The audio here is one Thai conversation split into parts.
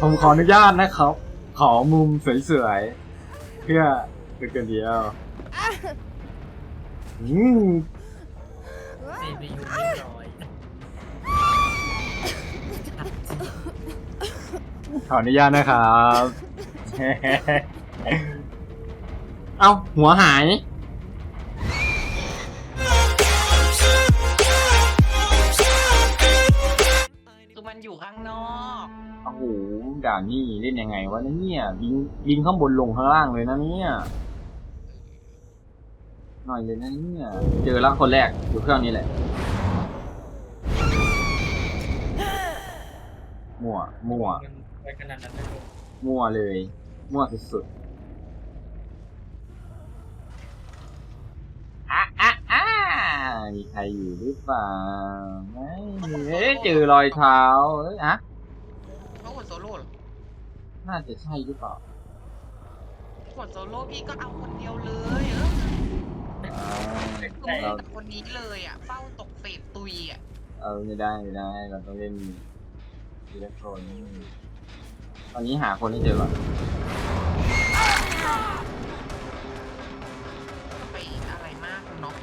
ผมขออนุญาตนะครับ ขอมุมสวยๆ เพื่อเป็นกันเดียวอืม CPU นิ่งน้อยขออนุญาตนะครับ เอ้าหัวหาย อ้โหด่านนี่เล่นยังไงวะเนี่ยบินบินข้างบนลงข้างล่างเลยนะเนี่ยหน่อยเลยนะเนี่ยเจอแล้วคนแรกอยู่เครื่องนี้แหละมั่วมั่วมันไปขนาดนั้นเลยมั่วเลย มั่วสุดๆอะอะอะมีใครอยู่หรือเปล่าไม่มีเอ๊ะเจอรอยเท้าเอ้ยอะเขาหมด โซโล่เหรอน่าจะใช่หรือเปล่าหมดโซโล่พี่ก็เอาคนเดียวเลยเอออ่าคือมึงเราแต่คนนี้เลยอะ เฝ้าตกเฟสตุยอะ เอาไม่ได้ไม่ได้ เราต้องเล่นอิเล็กโทรนตอนนี้หาคนให้เจอก่อนไปอะไรมากเนาะ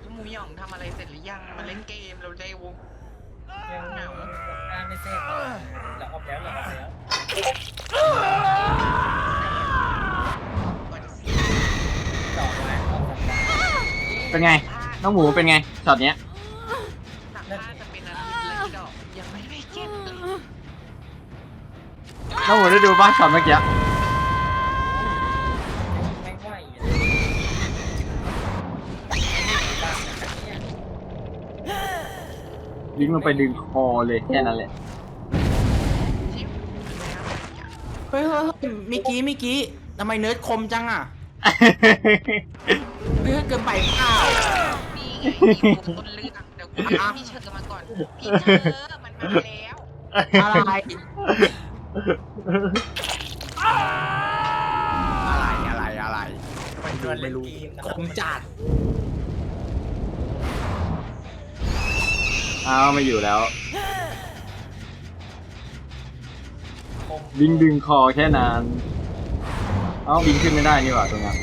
แล้วหมูหย่องทำอะไรเสร็จหรือยัง มาเล่นเกมเราได้วง เหงาอ่านไม่เสร็จเราออกแล้วเราออกแล้วก่อนสิต่อสัปดาห์เป็นไง น้องหมูเป็นไงช็อตเนี้ยสักผ้าจะเป็นอาทิตย์เลยดอกยังไม่ได้เก็บเลยน้องหมูได้ดูป่ะช็อตเมื่อกี้ วิ่งลงไปดึงคอเลยแค่นั้นแหละชิวแล้วเนี่ยเฮ้ยเฮ้ยเฮ้ยเมื่อกี้เมื่อกี้ทำไมเนิร์ดคมจังอะเฮ้ยเกินไปเปล่านี่ไงมีตัวต้นเรื่องเดี๋ยวกูให้พี่เชิญมาก่อน พี่เชิญมันมาแล้วอะไร อะไรอะไรอะไรมันชวนเล่นเกมนะคมจัด อ้าวไม่อยู่แล้วคมบิงดึงคอแค่นั้นเอ้าบิงขึ้นไม่ได้นี่หว่าตรงนั้น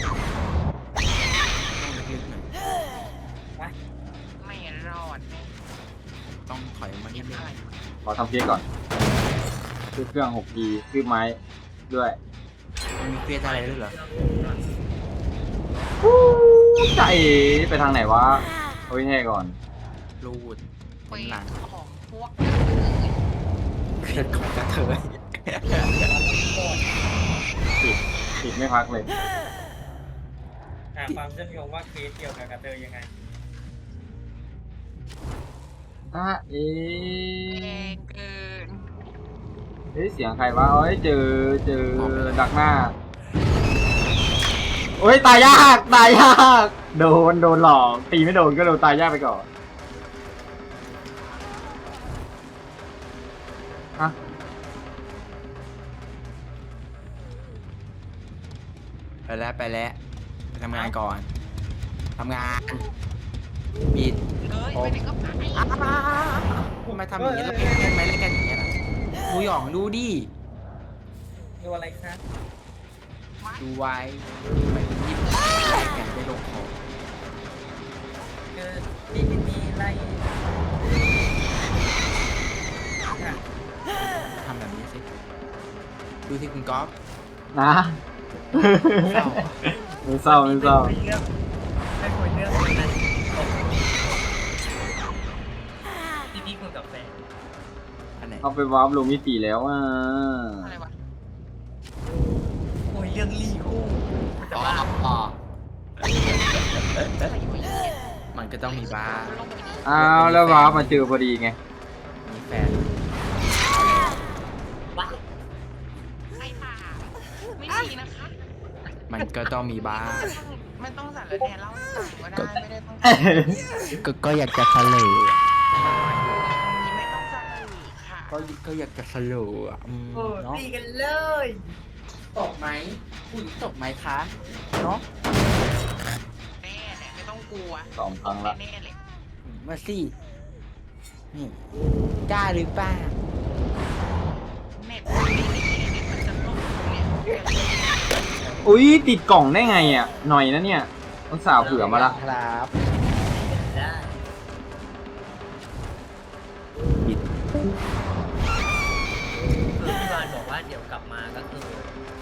ไม่รอดแน่ต้องถอยมานิเก็ดบนึงอะไรขอทำเพียก่อนคือเครื่อง 6G คือไม้ด้วยมันมีเฟสอะไรด้วยเหรอใจไปทางไหนวะเอาไว้แน่ก่อนรูด เควเป็นสหนังของพวกเฟสของกระเทยติดติดไม่พักเลย หาความเชื่อมโยงว่าเคสเกี่ยวกับกระเทยยังไง อะเอ๊แระงเกินเอ๊ะเสียงใครวะเอ้ยเจอเจอดักหน้าโอ้ยตายยากตายยาก โดนโดนหลอกตีไม่โดนก็โดนตายยากไปก่อน ฮะไปแล้วไปแล้วไปทำงานก่อนทำงานปิดเอ้ยไปไหนก็ไปอ้าวทำไมทำอย่างนี้แล้วเล่นกันไหมเล่นกันอย่างนี้ยล่ะดูหยองดูดิดูอะไรครับดูไว้ไม่ยิบไล่กันได้ลงคอคือดีดีไล่อะทำแบบนี้ สิดูที่คุณก๊อฟนะเศร้าไม่เศร้าไม่เศร้าไม่คุยเรื่องไม่คุยเรื่องเลยนะที่พี่คุยกับแฟนอันไหนเอาไปวาร์ปลงมิติแล้วอะอะไรวะคุยเรื่องลีคู่มันจะอ๋อบ้าอ๋ออะไรอยู่อีกมันก็ต้องมีบ้างลงไปดิอ้าวแล้ววาร์ปมาเจอพอดีไง ไม่มีนะคะ มันก็ต้องมีบ้างไม่ต้องสารแหน่เล่าให้ฟังก็ได้ไม่ได้ต้องก็ก็อยากจะทะเลไม่ต้องสารค่ะก็ก็อยากจะทะเลอะอืมโอ้เนาะตีกันเลยตกไหมผู้หญิงตกไหมคะเนาะแน่แหละไม่ต้องกกลัวสองครั้งละแน่ๆเลยมาสินี่กล้าหรือเปล่า อุ้ยติดกล่องได้ไงอะ หน่อยนะเนี่ยต้องสาวเผื่อมาละครับได้ปิดคือพี่บอลบอกว่าเดี๋ยวกลับมาก็คือ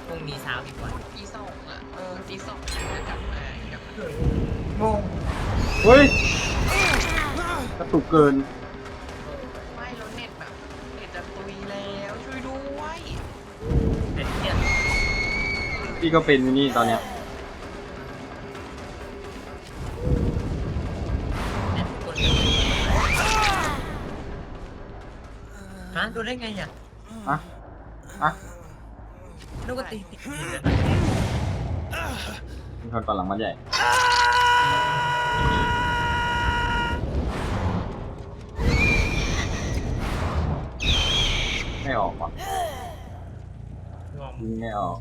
พรุ่งนี้เช้าอีกวันตีสองอะเออตีสองจะกลับมาอีกอะงงเฮ้ยกระตุกเกิน พี่ก็เป็นอยู่นี่ตอนเนี้ยแน่คนฮะดูได้ไงอะอะอะนึกว่าตีติดอยู่เลยมีคนก่อนหลังมันใหญ่ไม่ออกว่ะงงยิงไม่ออก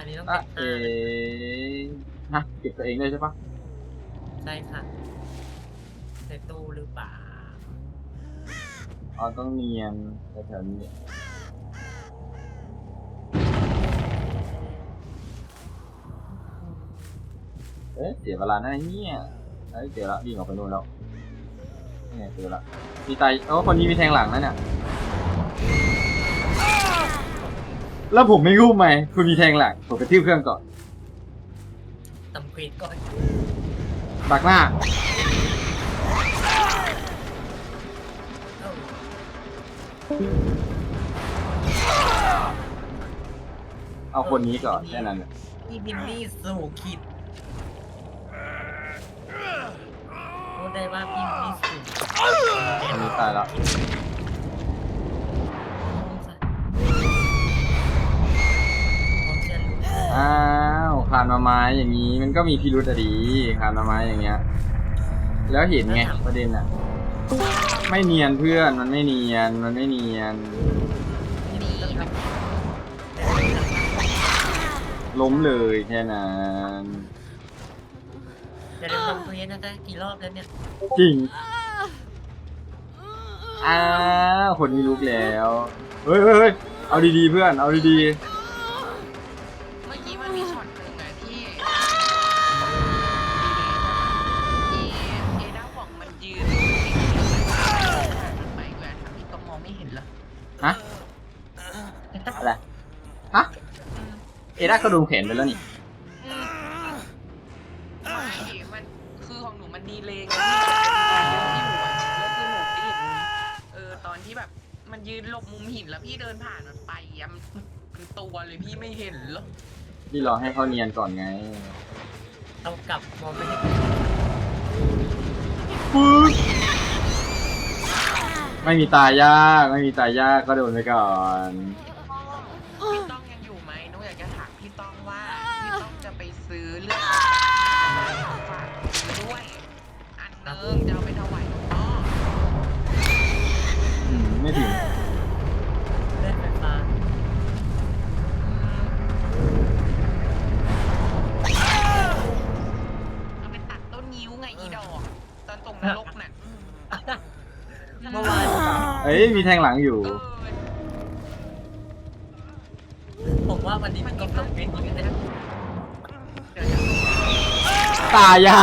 อันนี้ต้องอะเก็บเอห้าฮะเก็บตัวเองได้ใช่ปะใช่ค่ะในตู้หรือเปล่าอ๋อต้องเนียนแถวๆนี้เอ๊ะเสียเวลาหน้าเนี่ยเอ้ยเจอละวิ่งออกไปนู่นแล้วนี่ไงเจอละมีไตโอ้คนนี้มีแทงหลังนั่นเนี่ย แล้วผมไม่รู้ไหมคุณมีแทงหลังผมไปทิ้วเครื่องก่อนตำควีนก่อนดักหน้าเอ้าเอาคนนี้ก่อนแค่นั้นน่ะพี่บินนี่สู่คิดพูดได้ว่าพี่บินนี่สู่คนนี้ตายแล้ว อ้าวคานมาไม้อย่างนี้ มันก็มีพิรุธอะดีคานมาไม้อย่างเงี้ย แล้วเห็นไงประเด็นอะไม่เนียนเพื่อนมันไม่เนียนมันไม่เนียนนี่แบบล้มเลยแค่นั้นอย่าลืมทำเควสนะจ๊ะกี่รอบแล้วเนี่ยจริงอ้าวคนนี้ลุกแล้วเฮ้ยเฮ้ยเฮ้ยเอาดีๆเพื่อน เอาดีเเอด้าก็ดูแขนไปแล้วนี่ อืมไม่มันคือของหนูมันดีเลยไงที่แบบเป็นอยู่อะแล้วคือหนูได้เห็นเออตอนที่แบบ มันยืนหลบมุมหินแล้วพี่เดินผ่านมันไปอะมันเป็นตัวเลยพี่ไม่เห็นเหรอพี่รอให้เขาเนียนก่อนไงต้องกลับมองไม่ได้ปึ๊บไม่มีตายยาก ไม่มีตายยากก็โดนไปก่อนพี่ อันนึงจะเอาไปถวายหลวงพ่ออืมไม่ถึงเล่นไฟฟ้าเอาไปตัดต้นนิ้วไงอีดอกตอนตรงนรกน่ะเมื่อวานเอ้ยมีแทงหลังอยู่ เออผมว่าวันนี้มันก็ต้องเป็นอีกนะเดี๋ยวจะ ตายยา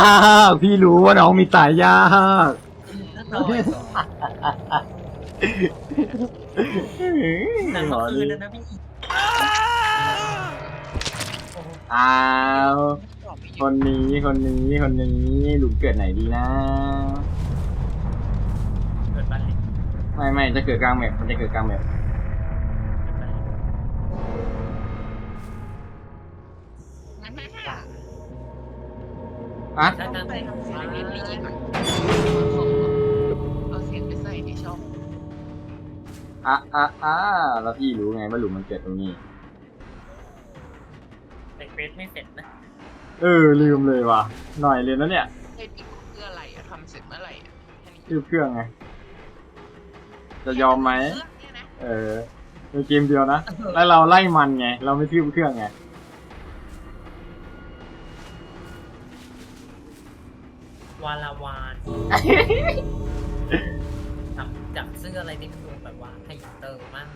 ก พี่รู้ว่าน้องมีตายยากหน่อยหนังหมเมื่ออคืนี่นแล้วนะพี่โอ้โหอ้าวบอกไปอคยู่นนี้คนนี้คนนี้หลุมเกิดไหนดีนะ เกิดบ้านเล็กไม่ไม่จะเกิดกลางแมปมันจะเกิดกลางแมป อะถ้ากลางไปเล็กทำเสียงเรียนรีก่อนเอาเสียงไปใส่ในช่องอะอะอะแล้วพี่รู้ไงว่าหลุมมันเกิดตรงนี้ แต่เฟสไม่เสร็จนะเออ ลืมเลยว่ะ หน่อยเลยนะเนี่ยเล่นอีกเพื่ออะไรอะทำเสร็จเมื่อไหร่อะแค่นี้ชื่อเครื่องไง จะยอมไหมเครื่องเนี่ยนะเออในเกมเดียวนะ แล้วเราไล่มันไง เราไม่ทืบเครื่องไง วาลาวานจับจับซึ่งอะไรที่มันดูแบบว่าให้เติมมั่ง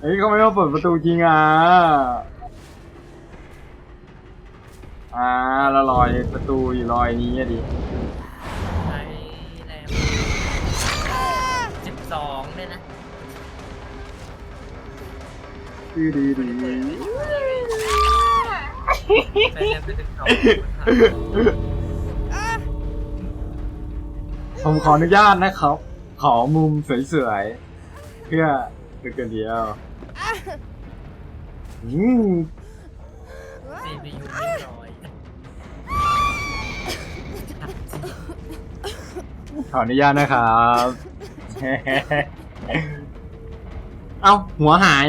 เฮ้ยเขาไม่มาเปิดประตูจริงอะ อ่าแล้วรอยประตูอยู่รอยนี้อะดิใช้แรงสิบสองเนี่ยนะดื้อดื้อดื้ ผมขออนุญาตนะครับ ขอมุมสวยๆ เพื่อเป็นกันเดียวอืมซีพียูไม่น้อยขออนุญาตนะครับ เอ้าหัวหาย